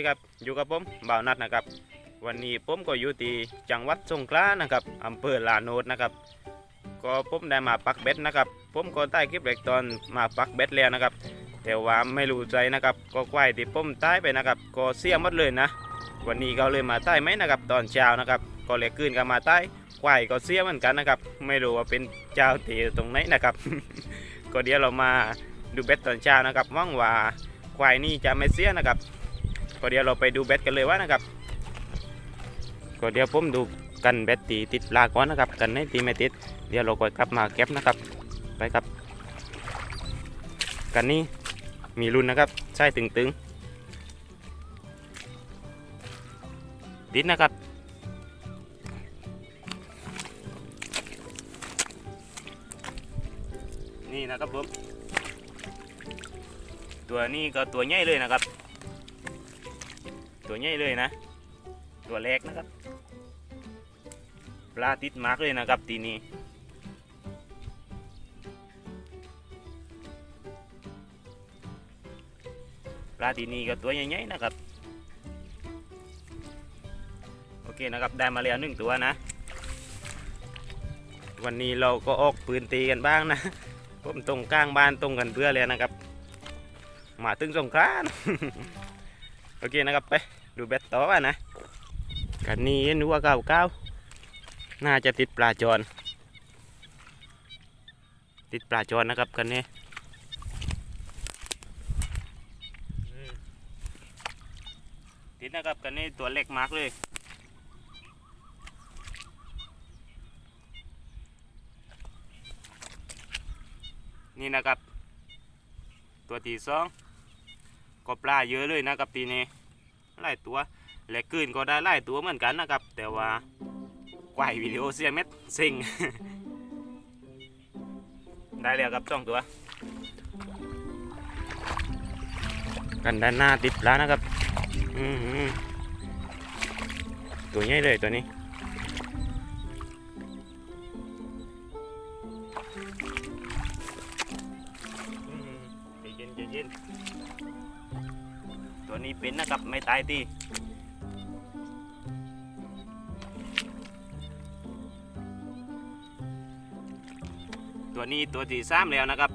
ดีครับอยู่กับผมบ่าวนัดนะครับ วันนี้ผมก็อยู่ที่จังหวัดสงขลานะครับอำเภอลาโนดนะครับ ก็ผมได้มาปักเบ็ดนะครับ ผมก็ใต้คลิปเล็กตอนมาปักเบ็ดแล้วนะครับ แต่ว่าไม่รู้ใจนะครับ ก็ควายที่ผมใต้ไปนะครับ ก็เสียหมดเลยนะ วันนี้เขาเลยมาใต้ไหมนะครับ ตอนเช้านะครับ ก็เลยขึ้นกันมาใต้ควายก็เสียเหมือนกันนะครับ ไม่รู้ว่าเป็นเจ้าตีตรงไหนนะครับ ก็เดี๋ยวเรามาดูเบ็ดตอนเช้านะครับหว่างว่าควายนี่จะไม่เสียนะครับ ก็เดี๋ยวเราไปดูเบ็ดกันเลยว่านะครับก็เดี๋ยวผมดูกันเบ็ดตีติดลาก่อนนะครับ กันให้ตีไม่ติด เดี๋ยวเราก็กลับมาเก็บนะครับ ไปครับ กันนี้มีรุ่นนะครับ ใช่ตึงๆติดนะครับนี่นะครับผมตัวนี้ก็ตัวใหญ่เลยนะครับ ตัวใหญ่เลยนะ ตัวเล็กนะครับ ปลาติดมากเลยนะครับทีนี้ปลาทีนี้ก็ตัวใหญ่ๆนะครับ โอเคนะครับได้มาแล้วหนึ่งตัวนะ วันนี้เราก็ออกปืนตีกันบ้างนะผมตรงกลางบ้านตรงกันเพื่อเลยนะครับ มาตึงสงคราน โอเคนะครับไป ดูเบ็ดต่อว่านะกันนี้นึกว่าเก้าเก้าน่าจะติดปลาจรติดปลาจรนะครับกันนี้ติดนะครับกันนี้ตัวเล็กมากเลยนี่นะครับ ตัวที่สองก็ปลาเยอะเลยนะครับทีนี้ หลายตัวแหลกกืนก็ได้หลายตัวเหมือนกันนะครับ แต่ว่าคววิดีโอเสียเม็ดซิงได้แล้วครับสองตัว กันด้านหน้าติดปลานะครับอือหือตัวใหญ่เลยตัวนี้เย็นเย็น ตัวนี้เป็นนะครับไม่ตายทีตัวนี้ตัวที่สามแล้วนะครับ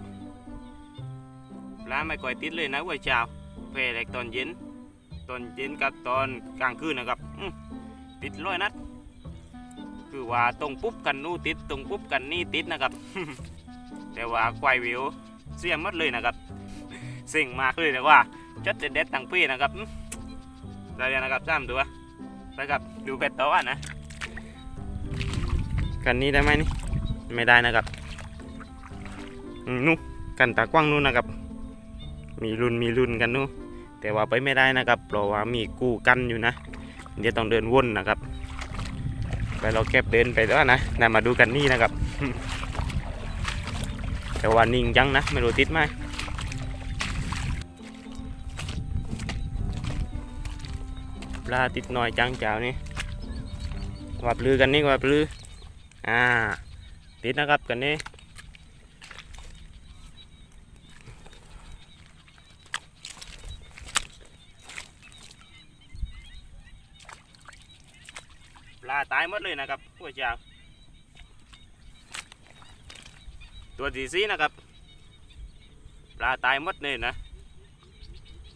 ปลาไม่ค่อยติดเลยนะว้ยเจ้าเพลเล็กตอนเย็นตอนเย็นกับตอนกลางคืนนะครับติดร้อยนัด คือว่าตรงปุ๊บกันนู่ติดตรงปุ๊บกันนี่ติดนะครับ แต่ว่าควายวิวเสียหมดเลยนะครับสิ่งมากเลยแต่ว่า จัดเด็ดๆทั้งปีนะครับอื้อได้แล้วนะครับสามตัวไปครับดูเป็ดต่ออะนะกันนี้ได้ไหมนี่ไม่ได้นะครับนู่นกันตากว้างนู่นนะครับ มีรุ่นมีรุ่นกันนู่นแต่ว่าไปไม่ได้นะครับเพราะว่ามีกู้กันอยู่นะ เดี๋ยวต้องเดินวนนะครับ ไปเราแก็บเดินไปแล้วนะนะมาดูกันนี่นะครับ แต่ว่านิ่งจังนะไม่รู้ติดไหม ปลาติดหน่อยจังเจ้านี่ว่าปลือกันนี่ว่าปลืออ่าติดนะครับกันนี่ปลาตายหมดเลยนะครับพวกเจ้าตัวที่สี่นะครับปลาตายหมดเลยนะ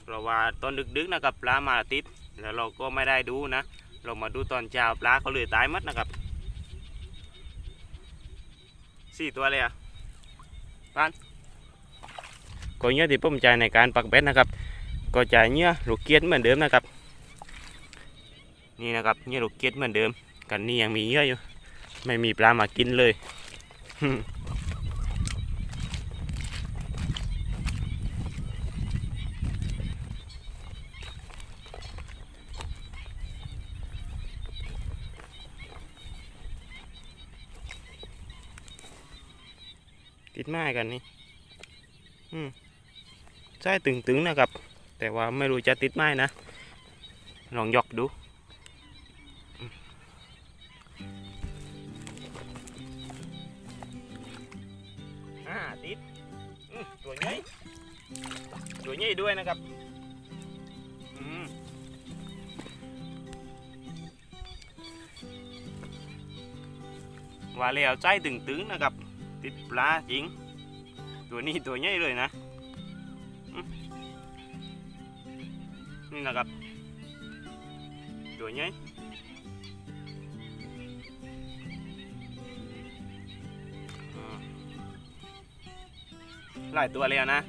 เพราะว่าตอนดึกๆนะครับปลามาติด แล้วเราก็ไม่ได้ดูนะ เรามาดูตอนเช้าปลาเขาเลยตายหมดนะครับสี่ตัวเลยอะปานก็เนื้อที่ผมใจในการปักเบ็ดนะครับ ก็จ่ายเนื้อลูกเกียดเหมือนเดิมนะครับ นี่นะครับเนื้อลูกเกียดเหมือนเดิม กันนี่ยังมีเยอะอยู่ ไม่มีปลามากินเลย ติดไม้กันนี่ใช่ตึงๆนะครับ แต่ว่าไม่รู้จะติดไม้นะ ลองยกดูติดตัวใหญ่ตัวใหญ่ด้วยนะครับว่าแล้วใจตึงๆนะครับ ติดปลาจริง ตัวนี้ตัวใหญ่เลยนะ นี่นะครับ ตัวใหญ่หลายตัวแล้วนะ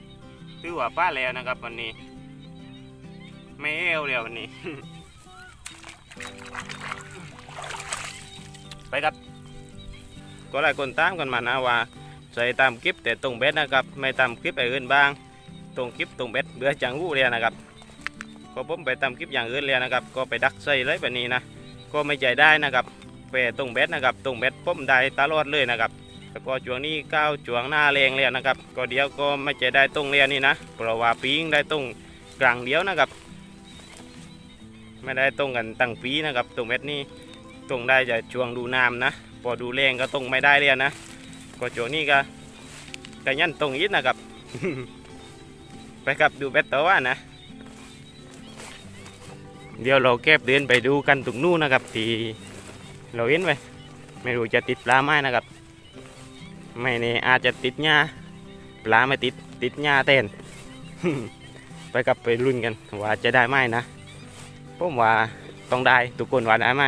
ถือว่าป้าแล้วนะครับวันนี้ ไม่เอวแล้ววันนี้ ไปครับ ก็หลายคนตามกันมานะว่าใส่ตามคลิปแต่ตรงเบ็ดนะครับ ไม่ตามคลิปไอ้อื่นบ้าง ตรงคลิปตรงเบ็ดเบื่อจังหู้เลยนะครับก็ผมไปตามคลิปอย่างอื่นเลยนะครับ ก็ไปดักใส่เลยแบบนี้นะ ก็ไม่ใจได้นะครับไปตรงเบ็ดนะครับตรงเบ็ดผมได้ตลอดเลยนะครับแล้วก็ช่วงนี้ก้าวช่วงหน้าแรงเลยนะครับ ก็เดียวก็ไม่ใจได้ตรงเรียนนี่นะเพราะว่าปีงได้ตรงกลางเดียวนะครับ ไม่ได้ตรงกันตั้งปีนะครับ ตรงเบ็ดนี่ตรงได้จะช่วงดูน้ำนะ พอดูแรงก็ตรงไม่ได้เลยนะก็ช่วงนี้ก็ก็ยันตรงอีกนะครับ ไปครับดูเบ็ดต่อว่านะ เดี๋ยวเราแก็บเดินไปดูกันตรงนู้นนะครับที่เราเห็นไปไม่รู้จะติดปลาไหมนะครับ ไม่แนี่อาจจะติดหญ้าปลาไม่ติดติดหญ้าเต้นไปกับไปรุ่นกันว่าจะได้ไหมนะผมว่าต้องได้ทุกคนว่าได้ไหม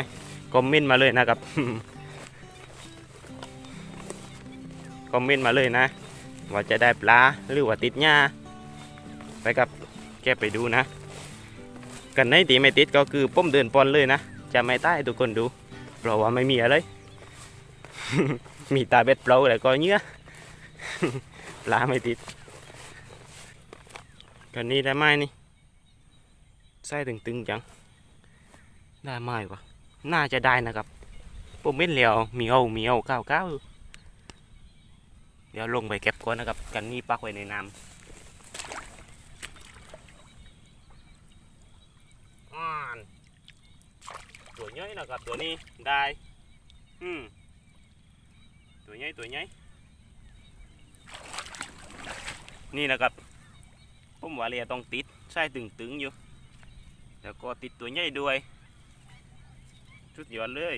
คอมเมนต์มาเลยนะครับ คอมเมนต์มาเลยนะ ว่าจะได้ปลาหรือว่าติดหญ้าไปกับแกไปดูนะ กันในตีไม่ติดก็คือป้มเดินปอนเลยนะ จะไม่ใต้ทุกคนดู เพราะว่าไม่มีอะไร มีตาเบ็ดเปล่าแต่ก็เนื้อปลาไม่ติด กันนี้ได้ไหมนี่ไส้ตึงๆจัง ได้ไหมวะน่าจะได้นะครับผมเม็นเหลียวมีเอามีเอาก้าวก้าว เดี๋ยวลงไปเก็บก่อนนะครับ กันนี่ปักไว้ในน้ำอ่านตัวใหญ่นะครับตัวนี้ได้อืมตัวใหญ่ตัวใหญ่นี่นะครับผมว่าเรียต้องติดใช่ตึงๆอยู่ แล้วก็ติดตัวใหญ่ด้วยชุดยอดเลย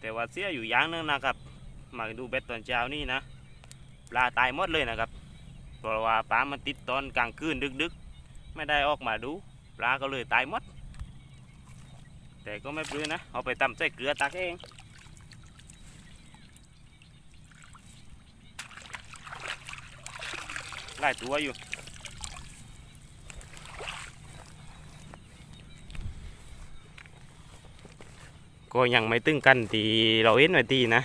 แต่ว่าเสียอยู่อย่างหนึงนะครับ มาดูเบ็ดตอนเช้านี่นะปลาตายหมดเลยนะครับเพราะว่าปลามันติดตอนกลางคืนดึกๆ ไม่ได้ออกมาดูปลาก็เลยตายหมด แต่ก็ไม่ปลื้อนะเอาไปตำใส่เกลือตักเองหลายตัวอยู่ก็ยังไม่ตึงกันตีเราเห็นไว้ตีนะ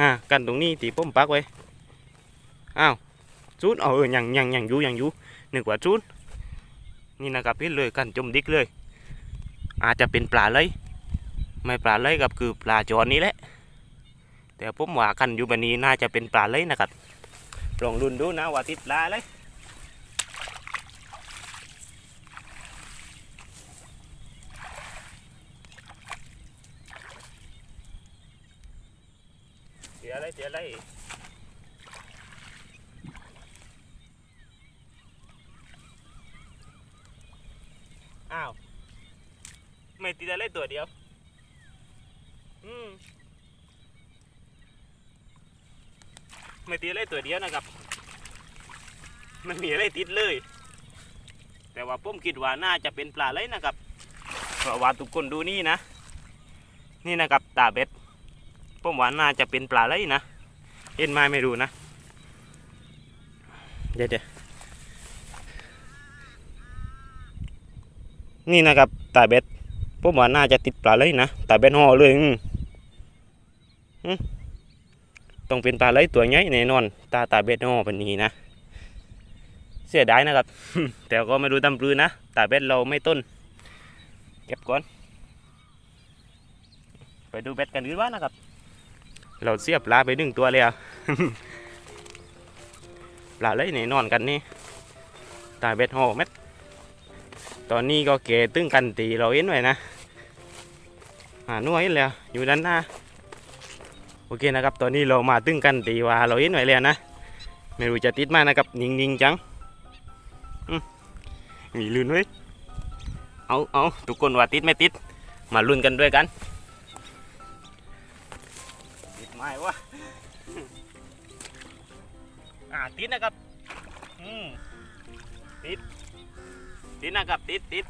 ฮะกันตรงนี้ตีป้มปักไว้อ้าวชุดเออยังยังยังอยู่ยังอยู่นึกว่าชุดนี่นะครับเห็นเลยกันจมดิกเลย อาจจะเป็นปลาเลยไม่ปลาเลยกับคือปลาจอนนี้แหละ แต่ผมว่ากันอยู่แบบนี้น่าจะเป็นปลาเลยนะครับลองดุนดูนะว่าติดปลาเลย เสียอะไรเสียอะไรอ้าว ไม่ติดอะไรตัวเดียว อืม ไม่ติดอะไรตัวเดียวนะครับไม่มีอะไรติดเลย แต่ว่าผมคิดว่าน่าจะเป็นปลาเลยนะครับเพราะว่าทุกคนดูนี่นะ นี่นะครับตาเบ็ด ผมว่าน่าจะเป็นปลาเลนะเห็นไหมไม่รู้นะเดี๋ยวเดี๋ยวนี่นะครับตาเบ็ดผมว่าน่าจะติดปลาเลนะตาเบ็ดห่อเลยต้องเป็นปลาไหลตัวใหญ่แน่นอน ตาตาเบ็ดห่อเป็นนี้นะเสียดายนะครับ แต่ก็ไม่รู้ตำปลือนะตาเบ็ดเราไม่ต้นเก็บก่อน ไปดูเบ็ดกันดีกว่านะครับ เราเสียบปลาไปหนึ่งตัวเลยอะปลาเลยแน่นอนกันนี่ตายเบ็ดห่อเม็ดตอนนี้ก็เกตึ้งกันตีเราเห็นไว้นะหาหน่วยแล้วอยู่ด้านหน้าโอเคนะครับ ตอนนี้เรามาตึ้งกันตีว่าเราเห็นไว้แล้วนะไม่รู้จะติดมานะครับนิ่งๆจังมีลื่นไว้ยเอาเอาทุกคนว่าติดไม่ติด มาลุ้นกันด้วยกัน ไม่วะอ่าติดนะครับ อืมติด ติดนะครับ ติดติด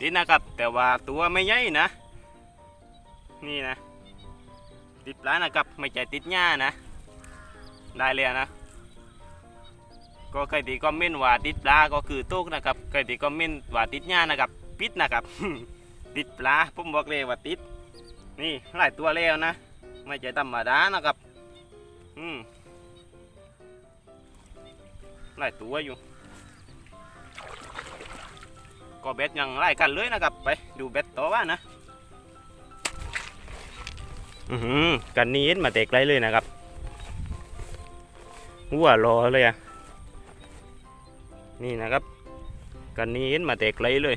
ติดนะครับ แต่ว่าตัวไม่ใหญ่นะ นี่นะ ติดปลานะครับ ไม่ใช่ติดหญ้านะ ได้เลยนะ ก็ใครที่คอมเมนต์ว่าติดปลาก็คือตุกนะครับใครที่คอมเมนต์ว่าติดหญ้านะครับปิดนะครับ ติดปลาผมบอกเลยว่าติด นี่หลายตัวแล้วนะ ไม่ใช่ธรรมดานะครับ อืมหลายตัวอยู่ ก็เบ็ดยังไล่กันเลยนะครับ ไปดูเบ็ดต่อว่านะ อือหือกันนี้มาเตะไกลเลยนะครับหัวรอเลยอะ นี่นะครับ กันนี้มาเตะไกลเลย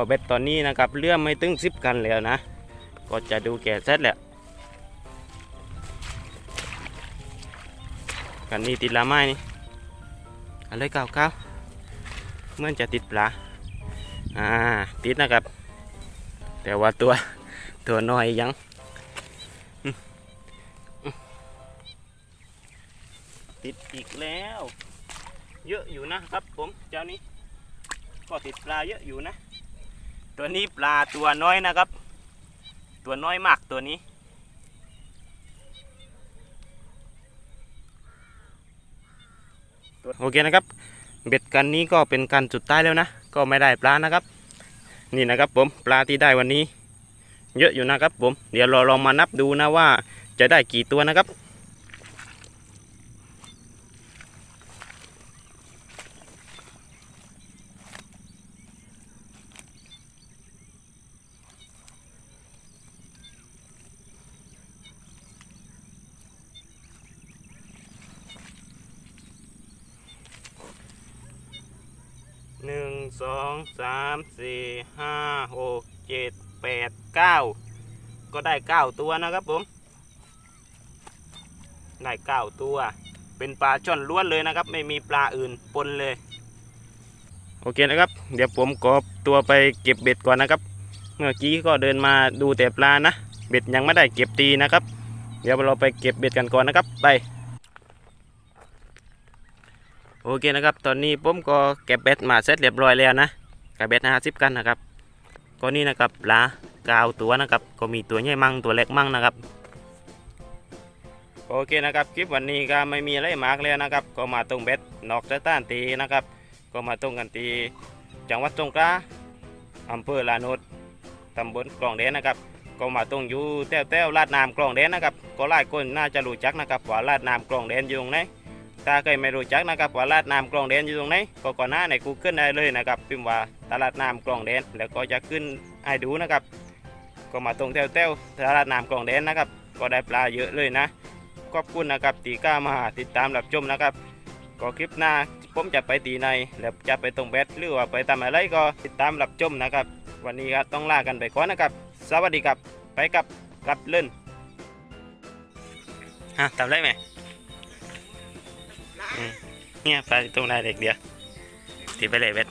ก็เบ็ดตอนนี้นะครับเลื่อมไม่ตึงซิบกันแล้วนะ ก็จะดูแก่เซตแหละกันนี้ติดละไม้นี่อะไรเก้าเก้าเหมื่อนจะติดปลาอ่าติดนะครับ แต่ว่าตัวตัวน้อยยังติดอีกแล้ว เยอะอยู่นะครับผมเจ้านี้ ก็ติดปลาเยอะอยู่นะ ตัวนี้ปลาตัวน้อยนะครับ ตัวน้อยมากตัวนี้ โอเคนะครับ เบ็ดกันนี้ก็เป็นการจุดใต้แล้วนะ ก็ไม่ได้ปลานะครับ นี่นะครับผมปลาที่ได้วันนี้ เยอะอยู่นะครับผม เดี๋ยวเราลองมานับดูนะว่าจะได้กี่ตัวนะครับ หนึ่ง สองสามสี่ห้าหกเจ็ดแปดเก้าก็ได้เก้าตัวนะครับผม ได้เก้าตัว เป็นปลาช่อนล้วนเลยนะครับ ไม่มีปลาอื่นปนเลย โอเคนะครับ เดี๋ยวผมกอบตัวไปเก็บเบ็ดก่อนนะครับ เมื่อกี้ก็เดินมาดูแต่ปลานะ เบ็ดยังไม่ได้เก็บตีนะครับ เดี๋ยวเราไปเก็บเบ็ดกันก่อนนะครับ ไป โอเคนะครับ ตอนนี้ผมก็เก็บเบ็ดมาเสร็จเรียบร้อยแล้วนะกับเบ็ดห้าสิบกันนะครับ ก็นี่นะครับลากาวตัวนะครับ ก็มีตัวใหญ่มั่งตัวเล็กมั่งนะครับ โอเคนะครับคลิปวันนี้ก็ไม่มีอะไรมากแล้วนะครับ ก็มาตรงเบ็ดนอกสถานตีนะครับ ก็มาตรงกันตีจังหวัดสงขลาอำเภอลาโนดตำบลกลองแดนนะครับ ก็มาตรงอยู่แต้วแต้วลาดน้ำกลองแดนนะครับ ก็หลายคนน่าจะรู้จักนะครับว่าลาดน้ำกลองแดนอยู่ตรงไหน ถ้าเคยไม่รู้จักนะครับว่าลาดน้ำกลองแดนอยู่ตรงไหนก็ก่อนหน้าใน Google ได้เลยนะครับพิมพ์ว่าตลาดน้ำกลองแดนแล้วก็จะขึ้นให้ดูนะครับ ก็มาตรงแถวแถวๆตลาดน้ำกลองแดนนะครับ ก็ได้ปลาเยอะเลยนะขอบคุณนะครับตีกล้ามาติดตามรับชมนะครับก็คลิปหน้าผมจะไปตีในแล้วจะไปตรงเบสหรือว่าไปทำอะไรก็ติดตามรับชมนะครับ วันนี้ก็ต้องลากันไปก่อนนะครับ สวัสดีครับไปกับกับเล่นฮะทำไรไหม เนี่ยปลาตรงไหนเด็กเดียวตีไปเลยเบ็ด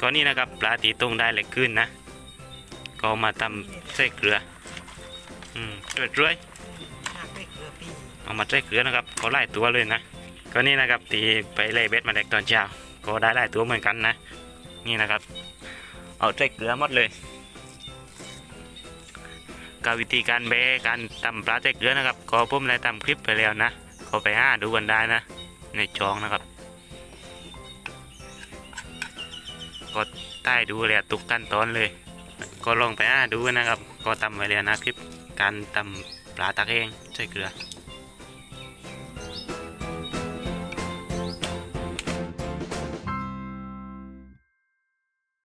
ก็นี่นะครับปลาตีตรงได้เล็กขึ้นนะ ก็มาทำใส่เกลือ อืมเรื่อยๆเอามาใส่เกลือนะครับ ก็ไล่ตัวเลยนะ ก็นี่นะครับตีไปเล่เบ็ดมาเด็กตอนเช้า ก็ได้หลายตัวเหมือนกันนะ นี่นะครับ เอาใส่เกลือหมดเลย กับวิธีการเบการตำปลาแตกเกลือนะครับ ก็ผมได้ทำคลิปไปแล้วนะก็ไปห้าดูกันได้นะ ในจองนะครับก็ใต้ดูเลยทุกขั้นตอนเลย ก็ลองไปห้าดูนะครับ ก็ทำไว้แล้วนะคลิปการตำปลาตะเองใช่เกลือ